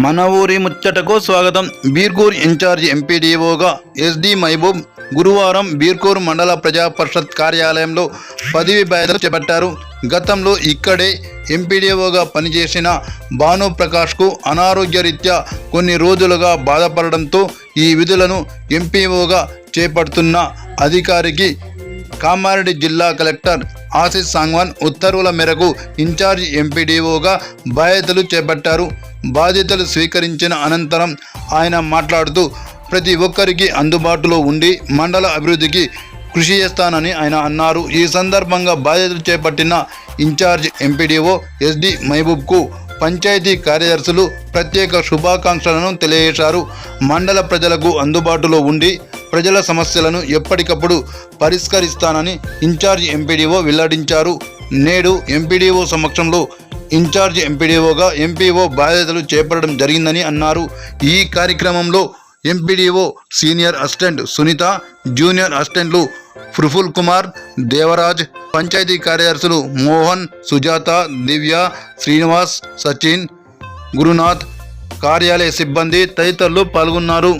మన ఊరి ముచ్చటకు స్వాగతం. బీర్కూర్ ఇన్ఛార్జ్ ఎంపీడీఓగా ఎస్డి మహబూబ్ గురువారం బీర్కూర్ మండల ప్రజా పరిషత్ కార్యాలయంలో పదవి బాధ్యతలు చేపట్టారు. గతంలో ఇక్కడే ఎంపీడీఓగా పనిచేసిన భాను ప్రకాష్కు అనారోగ్యరీత్యా కొన్ని రోజులుగా బాధపడడంతో ఈ విధులను ఎంపీఓగా చేపడుతున్న అధికారికి కామారెడ్డి జిల్లా కలెక్టర్ ఆశిష్ సాంగ్వాన్ ఉత్తర్వుల మేరకు ఇన్ఛార్జ్ ఎంపీడీఓగా బాధ్యతలు చేపట్టారు. బాధ్యతలు స్వీకరించిన అనంతరం ఆయన మాట్లాడుతూ ప్రతి ఒక్కరికి అందుబాటులో ఉండి మండల అభివృద్ధికి కృషి చేస్తానని ఆయన అన్నారు. ఈ సందర్భంగా బాధ్యతలు చేపట్టిన ఇన్ఛార్జ్ ఎంపీడీఓ ఎస్డి మహబూబ్కు పంచాయతీ కార్యదర్శులు ప్రత్యేక శుభాకాంక్షలను తెలియజేశారు. మండల ప్రజలకు అందుబాటులో ఉండి ప్రజల సమస్యలను ఎప్పటికప్పుడు పరిష్కరిస్తానని ఇన్ఛార్జ్ ఎంపీడీఓ వెల్లడించారు. నేడు ఎంపీడీఓ సమక్షంలో ఇన్ఛార్జ్ ఎంపీడీఓగా ఎంపీఓ బాధ్యతలు చేపట్టడం జరిగిందని అన్నారు. ఈ కార్యక్రమంలో MPDO senior assistant Sunitha junior అసిస్టెంట్లు ప్రఫుల్ కుమార్ దేవరాజ్ పంచాయతీ కార్యదర్శులు మోహన్ సుజాత దివ్య శ్రీనివాస్ సచిన్ గురునాథ్ కార్యాలయ సిబ్బంది తదితరులు పాల్గొన్నారు.